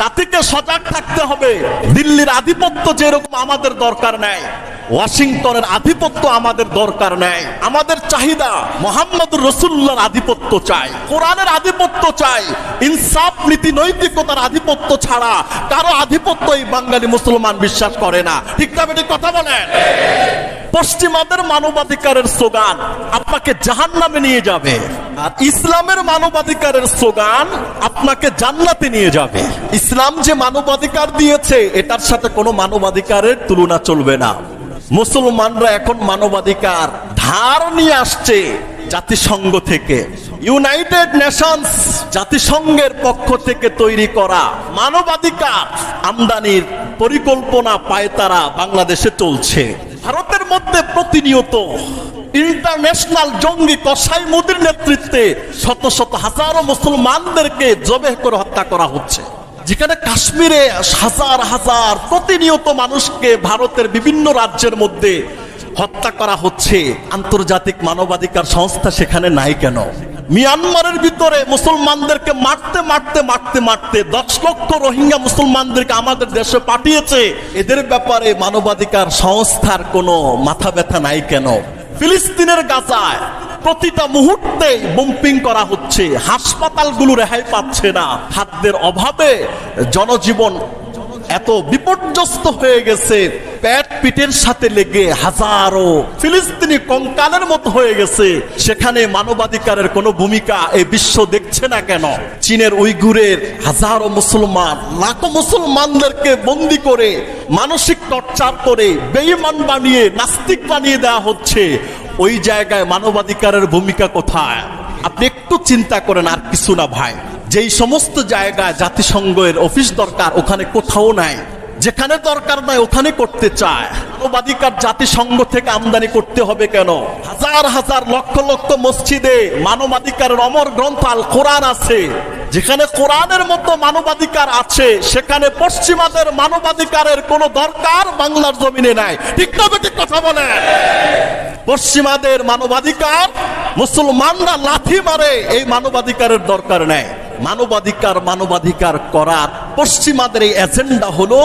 জাতিকে সজাগ থাকতে হবে। দিল্লির আধিপত্য যেরকম আমাদের দরকার নেই, ওয়াশিংটনের আধিপত্য আমাদের দরকার নেই। আমাদের চাহিদা মোহাম্মদ রসুল্লার আধিপত্য চাই, কোরআনের আধিপত্য চাই, ইনসাফ, নীতি, নৈতিকতার আধিপত্য ছাড়া কারও আধিপত্য এই বাঙালি মুসলমান বিশ্বাস করে না। ঠিক না কথা বলেন? পশ্চিমাদের মানবাধিকারের স্লোগান, আপনাকে জাহান নামে নিয়ে যাবে। আর ইসলামের মানবাধিকারের স্লোগান, আপনাকে জান্নাতে নিয়ে যাবে। ইসলাম যে মানবাধিকার দিয়েছে, এটার সাথে কোনো মানবাধিকারের তুলনা চলবে না। মুসলমানরা এখন মানবাধিকার ধার নিয়ে আসছে জাতিসংঘ থেকে। ইউনাইটেড নেশনস জাতিসংঘের পক্ষ থেকে তৈরি করা মানবাধিকার আমদানির পরিকল্পনা পায় তারা বাংলাদেশে চলছে। ভারতের মধ্যে প্রতিনিয়ত ইন্টারন্যাশনাল জঙ্গি কসাই মোদির নেতৃত্বে শত শত হাজারো মুসলমানদেরকে জবেহ করে হত্যা করা হচ্ছে। যেখানে কাশ্মীরে হাজার হাজার প্রতিনিয়ত মানুষকে ভারতের বিভিন্ন রাজ্যের মধ্যে হত্যা করা হচ্ছে। আন্তর্জাতিক মানবাধিকার সংস্থা সেখানে নাই কেন? মিয়ানমারের ভিতরে মুসলমানদেরকে মারতে মারতে মারতে মারতে দশ লক্ষ রোহিঙ্গা মুসলমানদেরকে আমাদের দেশে পাঠিয়েছে। এদের ব্যাপারে মানবাধিকার সংস্থার কোনো মাথা ব্যথা নাই কেন? ফিলিস্তিনের গাজায় প্রতিটা মুহূর্তে বম্পিং করা হচ্ছে। হাসপাতালগুলো রেহাই পাচ্ছে না। খাদ্যের অভাবে জনজীবন এত বিপর্যস্ত হয়ে গেছে। পিটের সাথে লেগে হাজারো ফিলিস্তিনি কঙ্কালের মতো হয়ে গেছে। সেখানে মানবাধিকারের কোনো ভূমিকা এই বিশ্ব দেখছে না কেন? চীনের উইগুরের হাজারো মুসলমান, লাখো মুসলমানদেরকে বন্দি করে, মানসিক টর্চার করে, বেঈমান বানিয়ে, নাস্তিক বানিয়ে দেওয়া হচ্ছে। ওই জায়গায় মানবাধিকারের ভূমিকা কোথায়? আপনি একটু চিন্তা করেন আর কিছু না ভাই। যেই সমস্ত জায়গায় জাতিসংঘের অফিস দরকার, ওখানে কোথাও নাই। যেখানে দরকার নাই ওখানে করতে চায়। মানবাধিকার জাতিসংঘ থেকে আমদানি করতে হবে কেন? হাজার হাজার লক্ষ লক্ষ মসজিদে মানবাধিকারের অমর গ্রন্থ আল কোরআন আছে। যেখানে কোরআনের মতো মানবাধিকার আছে, সেখানে পশ্চিমাদের মানবাধিকারের কোনো দরকার বাংলার জমিনে নাই। ঠিক না ঠিক কথা বলে পশ্চিমাদের মানবাধিকার, মুসলমানরা লাথি মারে, এই মানবাধিকারের দরকার নেই। মানবাধিকার মানবাধিকার করার পশ্চিমাদের এই এজেন্ডা হলো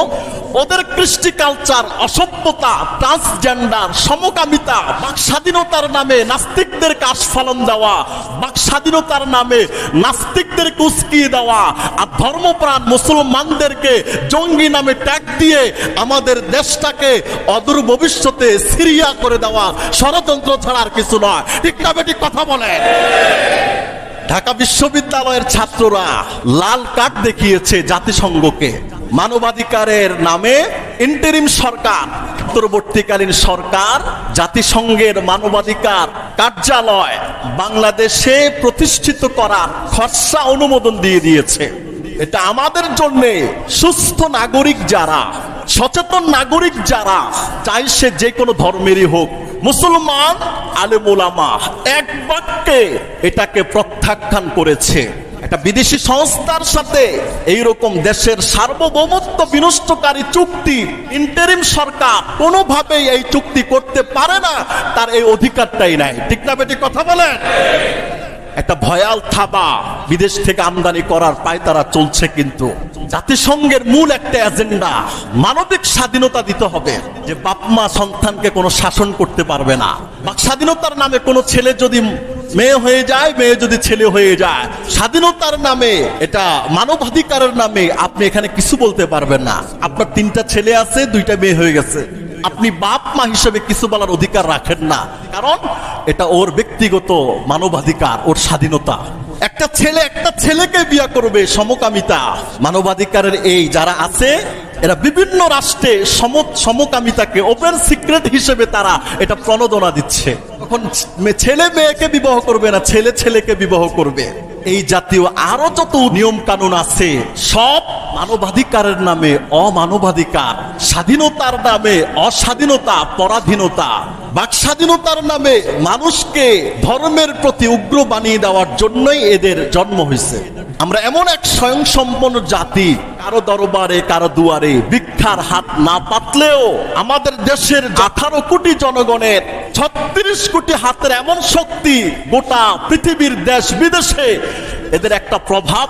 ওদের কৃষ্টি কালচার অসভ্যতা ট্রান্সজেন্ডার সমকামিতা, বাক স্বাধীনতার নামে নাস্তিকদেরকে আস্ফালন দেওয়া, বাক স্বাধীনতার নামে নাস্তিকদেরকে উস্কিয়ে দেওয়া, আর ধর্মপ্রাণ মুসলমানদেরকে জঙ্গি নামে ট্যাগ দিয়ে আমাদের দেশটাকে অদূর ভবিষ্যতে সিরিয়া করে দেওয়া ষড়যন্ত্র ছাড়া আর কিছু নয়। ঠিক না বেটি কথা বলেন? ঢাকা বিশ্ববিদ্যালয়ের ছাত্ররা লাল কার্ড দেখিয়েছে জাতিসংঘকে। মানবাধিকারের নামে ইন্টারিম সরকার উত্তরবর্তীকালীন সরকার, জাতিসংঘের মানবাধিকার কার্যালয় বাংলাদেশে প্রতিষ্ঠিত করার খরচা অনুমোদন দিয়ে দিয়েছে। এটা আমাদের জন্য সুস্থ নাগরিক যারা, সচেতন নাগরিক যারা, চাই সে যে কোনো ধর্মেরই হোক। মুসলমান আলেমুলামা, এক বাক্যে এটাকে প্রত্যাখ্যান করেছে। একটা বিদেশি সংস্থার সাথে এই রকম দেশের সার্বভৌমত্ব বিনষ্টকারী চুক্তি ইন্টারিম সরকার কোনোভাবেই এই চুক্তি করতে পারে না, তার এই অধিকারটাই নাই। ঠিক না বেটি কথা বলেন? একটা ভয়াল থাবা বিদেশ থেকে আমদানি করার পায়তারা চলছে কিন্তু। জাতিসংঘের মূল একটা এজেন্ডা, মানবিক স্বাধীনতা দিতে হবে, যে বাপমা সন্তানকে কোনো শাসন করতে পারবে না। বা স্বাধীনতার নামে কোনো ছেলে যদি মেয়ে হয়ে যায়, মেয়ে যদি ছেলে হয়ে যায়, স্বাধীনতার নামে, এটা মানবাধিকারের নামে আপনি এখানে কিছু বলতে পারবেন না। আপনার তিনটা ছেলে আছে, দুইটা মেয়ে হয়ে গেছে। আপনি বাপ মা হিসেবে কিছু বলার অধিকার রাখেন না। কারণ এটা ওর ব্যক্তিগত মানবাধিকার, ওর স্বাধীনতা। একটা ছেলে একটা ছেলেকে বিয়া করবে সমকামিতা। মানবাধিকারের এই যারা আছে, এরা বিভিন্ন রাষ্ট্রে সম, সমকামিতাকে ওপেন সিক্রেট হিসেবে তারা এটা প্রণোদনা দিচ্ছে। তখন ছেলে মেয়েকে বিবাহ করবে না, ছেলে ছেলেকে বিবাহ করবে। এই জাতীয় আরও যত নিয়ম কানুন আছে, সব মানবাধিকারের নামে অমানবাধিকার, স্বাধীনতার নামে অস্বাধীনতা, পরাধীনতা বাক স্বাধীনতার নামে মানুষকে ধর্মের প্রতি উগ্র বানিয়ে দেওয়ার জন্যই এদের জন্ম হয়েছে। আমরা এমন এক স্বয়ংসম্পন্ন জাতি, কারও দরবারে, কারও দুয়ারে, ভিক্ষার হাত না পাতলেও আমাদের দেশের আঠারো কোটি জনগণের ছত্রিশ কোটি হাতের এমন শক্তি গোটা পৃথিবীর দেশ বিদেশে এদের একটা প্রভাব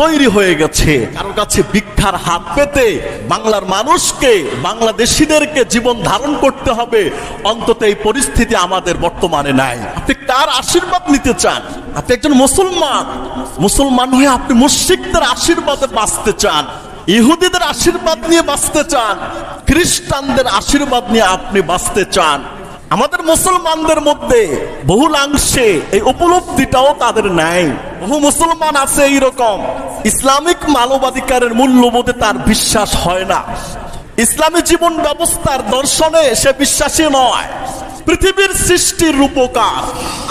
তৈরি হয়ে গেছে। কারও কাছে ভিক্ষার হাত পেতে বাংলার মানুষকে, বাংলাদেশিদেরকে জীবন ধারণ করতে হবে, অন্তত এই পরিস্থিতি আমাদের বর্তমানে নাই। আপনি কার আশীর্বাদ নিতে চান? আপনি একজন মুসলমান। মুসলমান হয়ে আপনি মুশরিকদের আশীর্বাদে বাঁচতে চান, ইহুদিদের আশীর্বাদ নিয়ে বাঁচতে চান, খ্রিস্টানদের আশীর্বাদ নিয়ে আপনি বাঁচতে চান। আমাদের মুসলমানদের মধ্যে বহুলাংশে এই উপলব্ধিটাও তাদের নাই। বহু মুসলমান আছে এইরকম। ইসলামিক মানবাধিকারের মূল্যবোধে তার বিশ্বাস হয় না। ইসলামী জীবন ব্যবস্থার দর্শনে সে বিশ্বাসী নয়। পৃথিবীর সৃষ্টির রূপকার,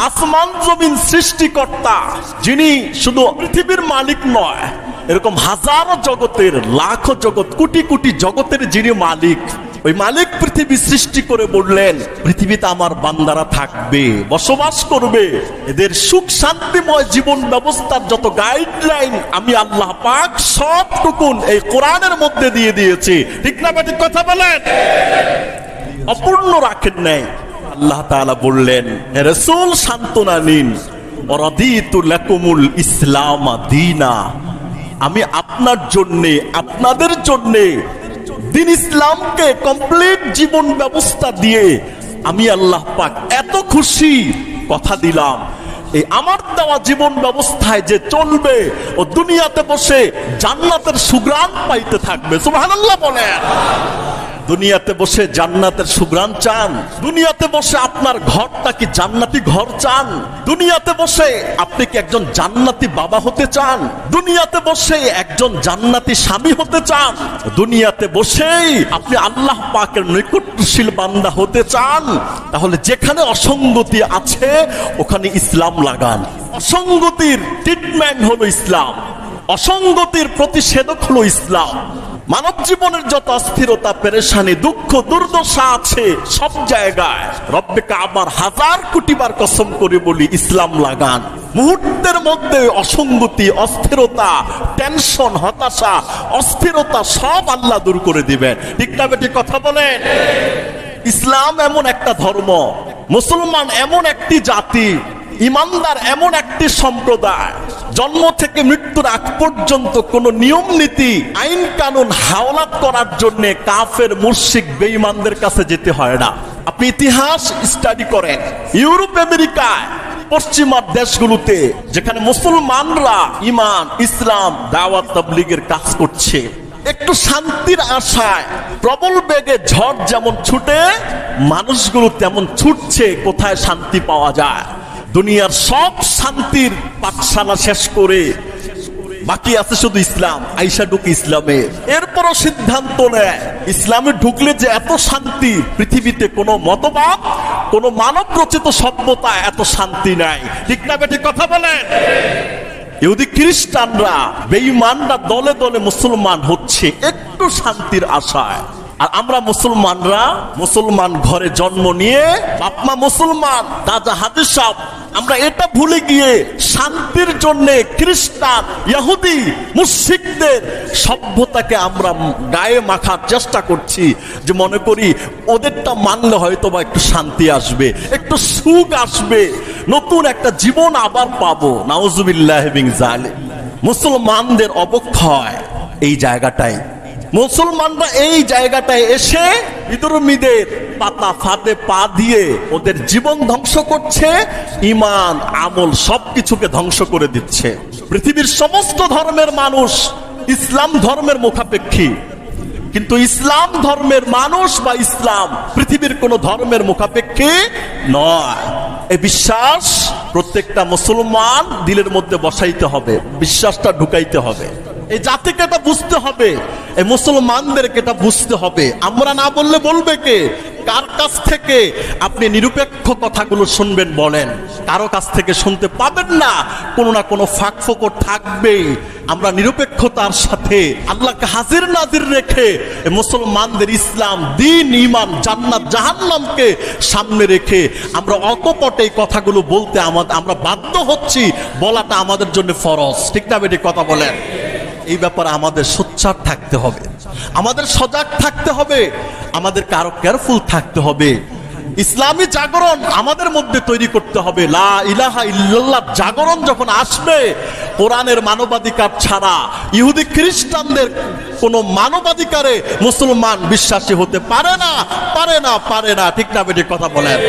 আসমান জমিন সৃষ্টিকর্তা, যিনি শুধু পৃথিবীর মালিক নয়, এরকম হাজারো জগতের, লাখ জগৎ, কোটি কোটি জগতের যিনি মালিক ওই মালিক পৃথিবী সৃষ্টি করে বললেন, পৃথিবীতে আমার বান্দারা থাকবে, বসবাস করবে। এদের সুখ, শান্তিময় জীবন ব্যবস্থার যত গাইডলাইন আমি আল্লাহ পাক সবটুকুন এই কোরআনের মধ্যে দিয়ে দিয়েছি। ঠিক না বেঠিক কথা বলেন? অপূর্ণ রাখেন নাই। আল্লাহ তাআলা বললেন, "হে রাসূল, সান্ত্বনা নিন। অরাদিতু ইসলাম দীনা। আমি আপনার জন্যে, আপনাদের জন্যে দিন ইসলামকে কমপ্লিট জীবন ব্যবস্থা দিয়ে আমি আল্লাহ পাক এত খুশি কথা দিলাম। এই আমার দেওয়া জীবন ব্যবস্থায় যে চলবে, ও দুনিয়াতে বসে জান্নাতের সুগ্রাণ পাইতে থাকবে। সুবহানাল্লাহ বলেন। দুনিয়াতে বসে জান্নাতের সুগ্রাণ চান। দুনিয়াতে বসে আপনার ঘরটা কি জান্নাতি ঘর চান? দুনিয়াতে বসে আপনি কি একজন জান্নাতি বাবা হতে চান? দুনিয়াতে বসে একজন জান্নাতি স্বামী হতে চান? দুনিয়াতে বসেই আপনি আল্লাহ পাকের নৈকট্যশীল বান্দা হতে চান। তাহলে যেখানে অসঙ্গতি আছে, ওখানে ইসলাম লাগান। অসঙ্গতির ট্রিটমেন্ট হলো ইসলাম। অসঙ্গতির প্রতিষেধক হলো ইসলাম। মানব জীবনের যত অস্থিরতা, পেরেশানি, দুঃখ, দুর্দশা আছে সব জায়গায় রব্বে আবার হাজার কোটিবার কসম করে বলি, ইসলাম লাগান। মুহূর্তের মধ্যে অসঙ্গতি, অস্থিরতা, টেনশন, হতাশা, অস্থিরতা সব আল্লাহ দূর করে দিবেন। ঠিক না বেটি, কথা বলেন ইসলাম এমন একটা ধর্ম, মুসলমান এমন একটি জাতি ইমানদার এমন একটি সম্প্রদায়, জন্ম থেকে মৃত্যুর আগ পর্যন্ত কোন নিয়ম, নীতি, আইন, কানুন হাওলাত করার জন্য কাফের মুর্শিক বেঈমানদের কাছে যেতে হয় না। আপনি ইতিহাস স্টাডি করেন। ইউরোপ, আমেরিকায় পশ্চিমার দেশগুলোতে যেখানে মুসলমানরা ইমান ইসলাম, দাওয়াত, তাবলিগের কাজ করছে, একটু শান্তির আশায়, প্রবল বেগে ঝড় যেমন ছুটে, মানুষগুলো তেমন ছুটছে, কোথায় শান্তি পাওয়া যায়? দুনিয়ার সব শান্তির পাঠশালা শেষ করে বাকি আছে শুধু ইসলাম। আইসা ঢুকে ইসলামে। এরপরও সিদ্ধান্ত নেয়, ইসলামে ঢুকলে যে এত শান্তি, পৃথিবীতে কোনো মতবাদ, কোনো মানব রচিত সভ্যতা এত শান্তি নাই। ঠিক না বেটি কথা বলেন? ইহুদি খ্রিস্টানরা, বেঈমানরা দলে দলে মুসলমান হচ্ছে, একটু শান্তির আশায়। আর আমরা মুসলমানরা মুসলমান ঘরে জন্ম নিয়ে বাপমা মুসলমান, দাদা হাদিস সাহ আমরা এটা ভুলে গিয়ে শান্তির জন্য খ্রিস্টান, ইহুদি, মুশরিকদের সভ্যতাকে আমরা গায়ে মাখার চেষ্টা করছি যে মনে করি ওদেরটা মানলে হয়তো বা একটু শান্তি আসবে, একটু সুখ আসবে। নতুন একটা জীবন আবার পাবো। জালিম মুসলমানদের অবক্ষয় এই জায়গাটাই। মুসলমানরা এই জায়গাটায় এসে বিদর্মীদের পাতা ফাতে পা দিয়ে ওদের জীবন ধ্বংস করছে ইমান আমল সবকিছুকে ধ্বংস করে দিচ্ছে। পৃথিবীর সমস্ত ধর্মের মানুষ ইসলাম ধর্মের মুখাপেক্ষী। কিন্তু ইসলাম ধর্মের মানুষ বা ইসলাম পৃথিবীর কোন ধর্মের মুখাপেক্ষী নয়। এ বিশ্বাস প্রত্যেকটা মুসলমান দিলের মধ্যে বসাইতে হবে, বিশ্বাসটা ঢুকাইতে হবে। এই জাতিকে এটা বুঝতে হবে, এই মুসলমানদেরকে এটা বুঝতে হবে। আমরা না বললে বলবে কে? কার কাছ থেকে? আপনি নিরপেক্ষ কথাগুলো শুনবেন বলেন। কারও কাছ থেকে শুনতে পাবেন না, কোনো না কোনো ফাঁক ফোকর থাকবেই আমরা নিরপেক্ষতার সাথে আল্লাহকে হাজির নাজির রেখে মুসলমানদের ইসলাম, দিন ইমান জান্নাত, জাহান্নামকে সামনে রেখে আমরা অকপটে এই কথাগুলো বলতে আমাদের আমরা বাধ্য হচ্ছি, বলাটা আমাদের জন্য ফরজ। ঠিক না বেটি, কথা বলেন। এই ব্যাপারে আমাদের সোচ্চার থাকতে হবে। আমাদের সজাগ থাকতে হবে। আমাদের কারও কেয়ারফুল থাকতে হবে। ইসলামী জাগরণ আমাদের মধ্যে তৈরি করতে হবে। লা ইলাহা ইল্লাল্লাহ জাগরণ যখন আসবে, কোরআনের মানবাধিকার ছাড়া ইহুদি খ্রিস্টানদের কোনো মানবাধিকারে মুসলমান বিশ্বাসী হতে পারে না পারে না পারে না। ঠিক না বেঠিক কথা বলেন।